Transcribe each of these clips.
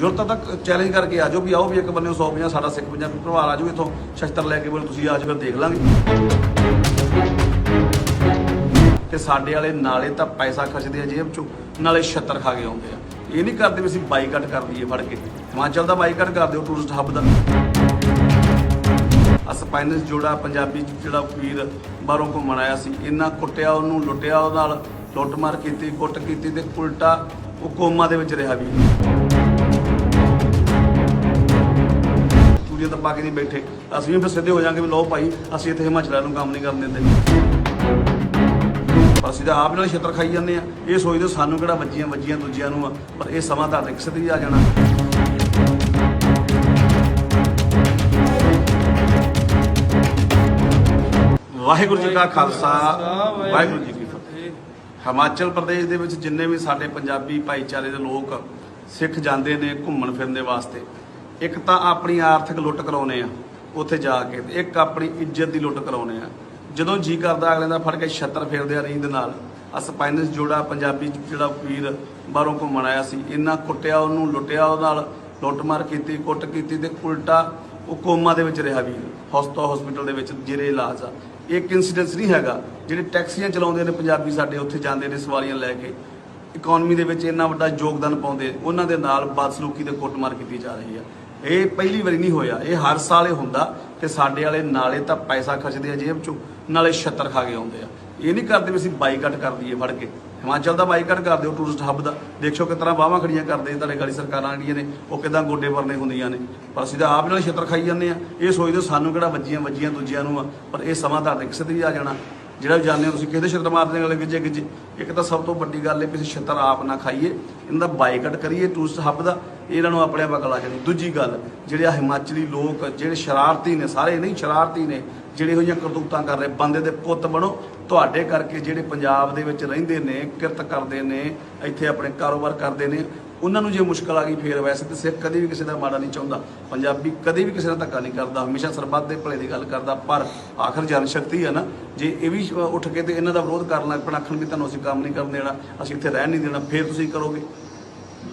ਜ਼ਰੂਰਤ ਤੱਕ ਚੈਲੰਜ ਕਰਕੇ ਆ ਜਾਓ ਵੀ ਆਓ ਵੀ ਇੱਕ ਬੰਨੇ 150 ਸਾਡਾ ਸਿੱਖ ਪੰਜਾਬੀ ਪਰਿਵਾਰ ਆ ਜਾਓ ਇੱਥੋਂ। ਸ਼ਸਤਰ ਲੈ ਕੇ ਬੋਲ, ਤੁਸੀਂ ਆ ਜਾਓ, ਫਿਰ ਦੇਖ ਲਾਂਗੇ। ਤੇ ਸਾਡੇ ਵਾਲੇ ਨਾਲੇ ਤਾਂ ਪੈਸਾ ਖਰਚਦੇ ਆ ਜੇਬ ਚੋਂ, ਨਾਲੇ ਛੱਤਰ ਖਾ ਕੇ ਆਉਂਦੇ ਆ। ਇਹ ਨਹੀਂ ਕਰਦੇ ਵੀ ਅਸੀਂ ਬਾਈਕਾਟ ਕਰ ਲਈਏ ਫੜ ਕੇ। ਹਿਮਾਚਲ ਦਾ ਬਾਈਕਾਟ ਕਰ ਦਿਓ ਟੂਰਿਸਟ ਹੱਬ ਦਾ। ਅਸਪਾਈਨਸ ਜੋੜਾ ਪੰਜਾਬੀ ਜਿਹੜਾ ਵੀਰ ਬਾਹਰੋਂ ਘੁੰਮਣ ਆਇਆ ਸੀ, ਇੰਨਾ ਕੁੱਟਿਆ ਉਹਨੂੰ, ਲੁੱਟਿਆ ਉਹ ਨਾਲ, ਲੁੱਟਮਾਰ ਕੀਤੀ, ਕੁੱਟ ਕੀਤੀ ਤੇ ਉਲਟਾ ਉਹ ਕੋਮਾ ਦੇ ਵਿੱਚ ਰਿਹਾ ਵੀ। ਤੂਰੀਆਂ ਤਾਂ ਪਾ ਕੇ ਨਹੀਂ ਬੈਠੇ। ਅਸੀਂ ਵੀ ਫਿਰ ਸਿੱਧੇ ਹੋ ਜਾਾਂਗੇ ਵੀ ਲਓ ਭਾਈ, ਅਸੀਂ ਇੱਥੇ ਹਿਮਾਚਲ ਨੂੰ ਕੰਮ ਨਹੀਂ ਕਰਨ ਦਿੰਦੇ। ਪਰ ਅਸੀਂ ਤਾਂ ਆਪ ਨਾਲ ਛਿੱਤਰ ਖਾਈ ਜਾਂਦੇ ਆ। ਇਹ ਸੋਚਦੇ ਸਾਨੂੰ ਕਿਹੜਾ ਵੱਜੀਆਂ ਵੱਜੀਆਂ ਦੂਜਿਆਂ ਨੂੰ ਆ, ਪਰ ਇਹ ਸਮਾਂ ਤਾਂ ਕਿਸੇ ਤੇ ਆ ਜਾਣਾ। ਵਾਹਿਗੁਰੂ ਜੀ ਕਾ ਖਾਲਸਾ, ਵਾਹਿਗੁਰੂ ਜੀ ਕੀ ਫਤਿਹ। ਹਿਮਾਚਲ ਪ੍ਰਦੇਸ਼ ਦੇ ਵਿੱਚ ਜਿੰਨੇ ਵੀ ਸਾਡੇ ਪੰਜਾਬੀ ਭਾਈਚਾਰੇ ਦੇ ਲੋਕ ਸਿੱਖ ਜਾਂਦੇ ਨੇ, ਘੁੰਮਣ ਫਿਰਨ ਦੇ ਵਾਸਤੇ ਇੱਕ ਤਾਂ ਆਪਣੀ ਆਰਥਿਕ ਲੁੱਟ ਕਰਾਉਨੇ ਆ, ਉੱਥੇ ਜਾ ਕੇ, ਤੇ ਇੱਕ ਆਪਣੀ ਇੱਜ਼ਤ ਦੀ ਲੁੱਟ ਕਰਾਉਨੇ ਆ। ਜਦੋਂ ਜੀ ਕਰਦਾ ਅਗਲੇ ਦਾ ਫੜ ਕੇ ਛੱਤਰ ਫੇਰਦੇ ਆ ਰੀਂਦ ਨਾਲ। ਆ ਅਸਪਾਈਨਸ ਜੋੜਾ, ਪੰਜਾਬੀ ਜਿਹੜਾ ਵੀਰ ਬਾਹਰੋਂ ਘੁੰਮਣ ਆਇਆ ਸੀ, ਇੰਨਾ ਕੁੱਟਿਆ ਉਹਨੂੰ, ਲੁੱਟਿਆ ਉਹ ਨਾਲ, ਲੁੱਟਮਾਰ ਕੀਤੀ, ਕੁੱਟ ਕੀਤੀ ਤੇ ਉਲਟਾ ਉਹ ਕੋਮਾ ਦੇ ਵਿੱਚ ਰਿਹਾ ਵੀਰ ਹਸਪਤਾਲ ਹਸਪੀਟਲ ਦੇ ਵਿੱਚ ਜਿਹੜੇ ਇਲਾਜ ਆ। ਇੱਕ ਇਨਸੀਡੈਂਸ ਨਹੀਂ ਹੈਗਾ, ਜਿਹੜੇ ਟੈਕਸੀਆਂ ਚਲਾਉਂਦੇ ਨੇ ਪੰਜਾਬੀ ਸਾਡੇ ਉੱਥੇ ਜਾਂਦੇ ਨੇ ਸਵਾਰੀਆਂ ਲੈ ਕੇ ਇਕਨੋਮੀ ਦੇ ਵਿੱਚ ਇੰਨਾ ਵੱਡਾ ਯੋਗਦਾਨ ਪਾਉਂਦੇ, ਉਹਨਾਂ ਦੇ ਨਾਲ ਬਦਸਲੂਕੀ ਤੇ ਕੁੱਟਮਾਰ ਕੀਤੀ ਜਾ ਰਹੀ ਆ। ਇਹ ਪਹਿਲੀ ਵਾਰੀ ਨਹੀਂ ਹੋਇਆ। ਇਹ ਹਰ ਸਾਲ ਇਹ ਹੁੰਦਾ ਤੇ ਸਾਡੇ ਵਾਲੇ ਨਾਲੇ ਤਾਂ ਪੈਸਾ ਖਰਚਦੇ ਆ ਜੇਬ ਚੋਂ, ਨਾਲੇ ਛੱਤਰ ਖਾ ਕੇ ਆਉਂਦੇ ਆ। ਇਹ ਨਹੀਂ ਕਰਦੇ ਵੀ ਅਸੀਂ ਬਾਈਕਾਟ ਕਰ ਦਈਏ ਫੜ ਕੇ। ਹਿਮਾਚਲ ਦਾ ਬਾਈਕਾਟ ਕਰ ਦਿਓ, ਟੂਰਿਸਟ ਹੱਬ ਦਾ। ਦੇਖੋ ਕਿਸ ਤਰ੍ਹਾਂ ਬਾਹਾਂ ਖੜੀਆਂ ਕਰਦੇ ਤੁਹਾਡੇ ਗਾੜੀ ਸਰਕਾਰਾਂ ਜਿਹੜੀਆਂ ਨੇ, ਉਹ ਕਿਦਾਂ ਗੋਡੇ ਵਰਨੇ ਹੁੰਦੀਆਂ ਨੇ। ਪਰ ਅਸੀਂ ਤਾਂ ਆਪ ਨਾਲ ਛੱਤਰ ਖਾਈ ਜਾਂਦੇ ਆ। ਇਹ ਸੋਚਦੇ ਸਾਨੂੰ ਕਿਹੜਾ ਵੱਜੀਆਂ ਵੱਜੀਆਂ ਦੂਜਿਆਂ ਨੂੰ ਆ, ਪਰ ਇਹ ਸਮਾਂ ਤੁਹਾਡੇ ਕਿਸੇ ਤੇ ਵੀ ਆ ਜਾਣਾ। ਜਿਹੜਾ ਵੀ ਜਾਣਦੇ ਹੋ ਤੁਸੀਂ ਕਿਹਦੇ ਛੱਤਰ ਮਾਰਦੇ ਵਾਲੇ ਗਿੱਜੇ ਗਿੱਜੇ? ਇੱਕ ਤਾਂ ਸਭ ਤੋਂ ਵੱਡੀ ਗੱਲ ਹੈ ਵੀ ਅਸੀਂ ਛੱਤਰ ਆਪ ਨਾ ਖਾਈਏ। ਇਹਨਾਂ ਦਾ ਬਾਈਕਾਟ ਕਰੀਏ ਟੂਰਿਸਟ ਹੱਬ ਦਾ। ਇਹਨਾਂ ਨੂੰ ਆਪਣੇ ਬਗਲ ਆ ਜਾਣੀ ਦੂਜੀ ਗੱਲ, ਜਿਹੜੇ ਆ ਹਿਮਾਚਲੀ ਲੋਕ, ਜਿਹੜੇ ਸ਼ਰਾਰਤੀ ਨੇ, ਸਾਰੇ ਨਹੀਂ ਸ਼ਰਾਰਤੀ ਨੇ, ਜਿਹੜੇ ਇਹੋ ਜਿਹੀਆਂ ਕਰਤੂਤਾਂ ਕਰ ਰਹੇ, ਬੰਦੇ ਦੇ ਪੁੱਤ ਬਣੋ। ਤੁਹਾਡੇ ਕਰਕੇ ਜਿਹੜੇ ਪੰਜਾਬ ਦੇ ਵਿੱਚ ਰਹਿੰਦੇ ਨੇ, ਕਿਰਤ ਕਰਦੇ ਨੇ, ਇੱਥੇ ਆਪਣੇ ਕਾਰੋਬਾਰ ਕਰਦੇ ਨੇ, ਉਹਨਾਂ ਨੂੰ ਜੇ ਮੁਸ਼ਕਲ ਆ ਗਈ ਫੇਰ ਵੈਸੇ ਤੇ ਸਿੱਖ ਕਦੇ ਵੀ ਕਿਸੇ ਦਾ ਮਾੜਾ ਨਹੀਂ ਚਾਹੁੰਦਾ। ਪੰਜਾਬੀ ਕਦੇ ਵੀ ਕਿਸੇ ਨਾਲ ਧੱਕਾ ਨਹੀਂ ਕਰਦਾ, ਹਮੇਸ਼ਾ ਸਰਬੱਤ ਦੇ ਭਲੇ ਦੀ ਗੱਲ ਕਰਦਾ, ਪਰ ਆਖਰ ਜਨ ਸ਼ਕਤੀ ਹੈ ਨਾ, ਜੇ ਇਹ ਵੀ ਉੱਠ ਕੇ ਤੇ ਇਹਨਾਂ ਦਾ ਵਿਰੋਧ ਕਰਨ ਲੱਗ ਪੈਣਾ, ਆਖਣ ਵੀ ਤੁਹਾਨੂੰ ਅਸੀਂ ਕੰਮ ਨਹੀਂ ਕਰਨ ਦੇਣਾ, ਅਸੀਂ ਇੱਥੇ ਰਹਿਣ ਨਹੀਂ ਦੇਣਾ, ਫੇਰ ਤੁਸੀਂ ਕਰੋਗੇ।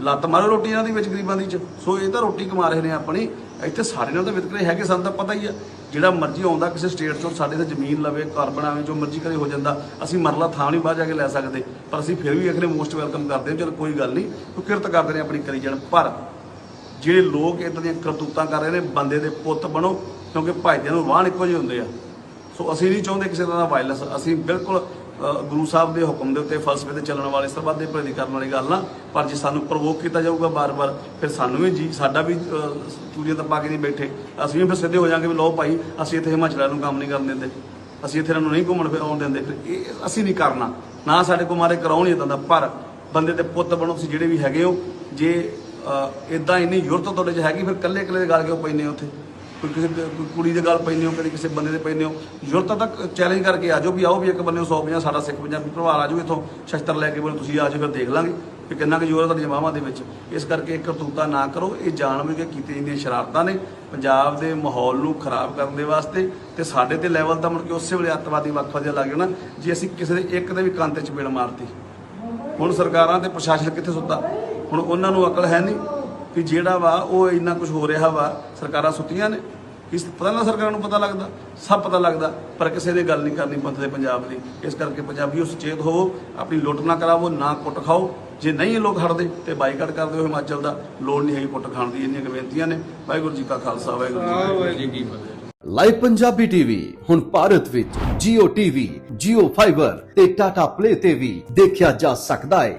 ਲੱਤ ਮਾਰੋ ਰੋਟੀ ਇਹਨਾਂ ਦੀ ਵਿੱਚ ਗਰੀਬਾਂ ਦੀ ਚ। ਸੋ ਇਹ ਤਾਂ ਰੋਟੀ ਕਮਾ ਰਹੇ ਨੇ ਆਪਣੀ। ਇੱਥੇ ਸਾਡੇ ਨਾਲ ਤਾਂ ਵਿਤਕਰੇ ਹੈਗੇ ਸਾਨੂੰ, ਤਾਂ ਪਤਾ ਹੀ ਆ। ਜਿਹੜਾ ਮਰਜ਼ੀ ਆਉਂਦਾ ਕਿਸੇ ਸਟੇਟ ਤੋਂ ਸਾਡੇ ਤੇ ਜ਼ਮੀਨ ਲਵੇ, ਘਰ ਬਣਾਵੇ, ਜੋ ਮਰਜ਼ੀ ਕਰੇ ਹੋ ਜਾਂਦਾ, ਅਸੀਂ ਮਰਲਾ ਥਾਂ ਨਹੀਂ ਬਾਹਰ ਜਾ ਕੇ ਲੈ ਸਕਦੇ। ਪਰ ਅਸੀਂ ਫਿਰ ਵੀ ਅਗਲੇ ਮੋਸਟ ਵੈਲਕਮ ਕਰਦੇ ਹਾਂ, ਚਲ ਕੋਈ ਗੱਲ ਨਹੀਂ ਉਹ ਕਿਰਤ ਕਰਦੇ ਨੇ ਆਪਣੀ ਕਰੀ ਜਾਣ। ਪਰ ਜਿਹੜੇ ਲੋਕ ਇਦਾਂ ਦੀਆਂ ਕਰਤੂਤਾਂ ਕਰ ਰਹੇ ਨੇ, ਬੰਦੇ ਦੇ ਪੁੱਤ ਬਣੋ, ਕਿਉਂਕਿ ਭਾਈਦਿਆਂ ਨੂੰ ਵਾਹਣ ਇੱਕੋ ਜਿਹੇ ਹੁੰਦੇ ਆ। ਸੋ ਅਸੀਂ ਨਹੀਂ ਚਾਹੁੰਦੇ ਕਿਸੇ ਤਰ੍ਹਾਂ ਦਾ ਵਾਇਲੈਂਸ ਅਸੀਂ ਬਿਲਕੁਲ ਗੁਰੂ ਸਾਹਿਬ ਦੇ ਹੁਕਮ ਦੇ ਉੱਤੇ ਫਲਸਫੇ ਤੇ ਚੱਲਣ ਵਾਲੇ ਸਰਬੱਤ ਦੇ ਭਲੇ ਕਰਨ ਵਾਲੀ ਗੱਲ ਨਾ, ਪਰ ਜੇ ਸਾਨੂੰ ਪ੍ਰਵੋਕ ਕੀਤਾ ਜਾਊਗਾ ਬਾਰ-ਬਾਰ, ਫਿਰ ਸਾਨੂੰ ਵੀ ਜੀ, ਸਾਡਾ ਵੀ ਤੂਰੀਆਂ ਤਾਂ ਪਾ ਕੇ ਨਹੀਂ ਬੈਠੇ। ਅਸੀਂ ਵੀ ਫਿਰ ਸਿੱਧੇ ਹੋ ਜਾਾਂਗੇ ਵੀ ਲਓ ਭਾਈ, ਅਸੀਂ ਇੱਥੇ ਹਿਮਾਚਲ ਨੂੰ ਕੰਮ ਨਹੀਂ ਕਰਨ ਦਿੰਦੇ। ਅਸੀਂ ਇੱਥੇ ਇਹਨਾਂ ਨੂੰ ਨਹੀਂ ਘੁੰਮਣ ਫਿਰ ਆਉਣ ਦਿੰਦੇ। ਫਿਰ ਇਹ ਅਸੀਂ ਨਹੀਂ ਕਰਨਾ। ਨਾ ਸਾਡੇ ਕੋਲ ਮਾਰੇ ਕਰਾਉਣ ਹੀ ਇਦਾਂ ਦਾ ਪਰ ਬੰਦੇ ਦੇ ਪੁੱਤ ਬਣੋ, ਤੁਸੀਂ ਜਿਹੜੇ ਵੀ ਹੈਗੇ ਹੋ, ਜੇ ਇਦਾਂ ਇੰਨੀ ਜ਼ਰੂਰਤ ਤੁਹਾਡੇ 'ਚ ਹੈਗੀ, ਫਿਰ ਕੱਲੇ ਕੱਲੇ ਦੇ ਗੱਲ ਕਿਉਂ ਪੈਂਦੇ ਹੋ ਉੱਥੇ? ਕੋਈ ਕਿਸੇ ਕੋਈ ਕੁੜੀ ਦੇ ਗੱਲ ਪੈਂਦੇ ਹੋ, ਕਦੇ ਕਿਸੇ ਬੰਦੇ ਦੇ ਪੈਂਦੇ ਹੋ ਜ਼ਰੂਰਤਾਂ ਤੱਕ ਚੈਲੰਜ ਕਰਕੇ ਆ ਜਾਓ ਵੀ ਆਓ ਵੀ ਇੱਕ ਬੰਦੇ ਬੰਨੇ 150 ਸਾਡਾ ਸਿੱਖ ਪੰਜਾਬੀ ਪਰਿਵਾਰ ਆ ਜਾਓ ਇੱਥੋਂ, ਸ਼ਸਤਰ ਲੈ ਕੇ ਬੋਲੇ, ਤੁਸੀਂ ਆ ਜਾਓ ਫਿਰ ਦੇਖ ਲਾਂਗੇ ਕਿ ਕਿੰਨਾ ਕੁ ਜ਼ੋਰ ਹੈ ਤੁਹਾਡੀਆਂ ਬਾਹਾਂ ਦੇ ਵਿੱਚ। ਇਸ ਕਰਕੇ ਕਰਤੂਤਾ ਨਾ ਕਰੋ, ਇਹ ਜਾਣ ਕੇ ਕੀਤੀਆਂ ਜਾਂਦੀਆਂ ਸ਼ਰਾਰਤਾਂ ਨੇ। ਪੰਜਾਬ ਦੇ ਮਾਹੌਲ ਨੂੰ ਖਰਾਬ ਕਰਨ ਦੇ ਵਾਸਤੇ ਤੇ ਸਾਡੇ ਤੇ ਲੈਵਲ ਤਾਂ ਮੁੜ ਕੇ ਉਸੇ ਵੇਲੇ ਅੱਤਵਾਦੀ ਵੱਖ ਜਿਹਾ ਲੱਗ ਜਾਣਾ ਜੇ ਅਸੀਂ ਕਿਸੇ ਦੇ ਇੱਕ ਦੇ ਵੀ ਕੰਨ ਤੇ ਚਪੇੜ ਮਾਰਤੀ। ਹੁਣ ਸਰਕਾਰਾਂ ਤੇ ਪ੍ਰਸ਼ਾਸਨ ਕਿੱਥੇ ਸੁੱਤਾ? ਹੁਣ ਉਹਨਾਂ ਨੂੰ ਅਕਲ ਹੈ ਨਹੀਂ। ਕਿ ਜਿਹੜਾ ਵਾ ਉਹ ਇੰਨਾ ਕੁਝ ਹੋ ਰਿਹਾ ਵਾ ਸਰਕਾਰਾਂ ਸੁੱਤੀਆਂ ਨੇ। ਇਸ ਪਤਾ ਨਾ ਸਰਕਾਰਾਂ ਨੂੰ ਪਤਾ ਲੱਗਦਾ ਸਭ ਪਤਾ ਲੱਗਦਾ ਪਰ ਕਿਸੇ ਦੀ ਗੱਲ ਨਹੀਂ ਕਰਨੀ ਪੰਥ ਦੇ ਪੰਜਾਬ ਦੀ। ਇਸ ਕਰਕੇ ਪੰਜਾਬੀਓ ਸੁਚੇਤ ਹੋਵੋ ਆਪਣੀ ਲੁੱਟ ਨਾ ਕਰਾਵੋ ਨਾ ਕੁੱਟ ਖਾਓ। ਜੇ ਨਹੀਂ ਇਹ ਲੋਕ ਹਟਦੇ ਤੇ ਬਾਈਕਾਟ ਕਰ ਦਿਓ ਹਿਮਾਚਲ ਦਾ ਲੋੜ ਨਹੀਂ ਹੈਗੀ ਕੁੱਟ ਖਾਣ ਦੀ ਇੰਨੀਆਂ ਕੁ ਬੇਨਤੀਆਂ ਨੇ। ਵਾਹਿਗੁਰੂ ਜੀ ਕਾ ਖਾਲਸਾ ਵਾਹਿਗੁਰੂ ਜੀ ਕੀ ਫਤਿਹ। ਲਾਈਵ ਪੰਜਾਬੀ ਟੀਵੀ ਹੁਣ ਭਾਰਤ ਵਿੱਚ Jio TV, Jio Fiber ਤੇ Tata Play ਤੇ ਵੀ ਦੇਖਿਆ ਜਾ ਸਕਦਾ ਹੈ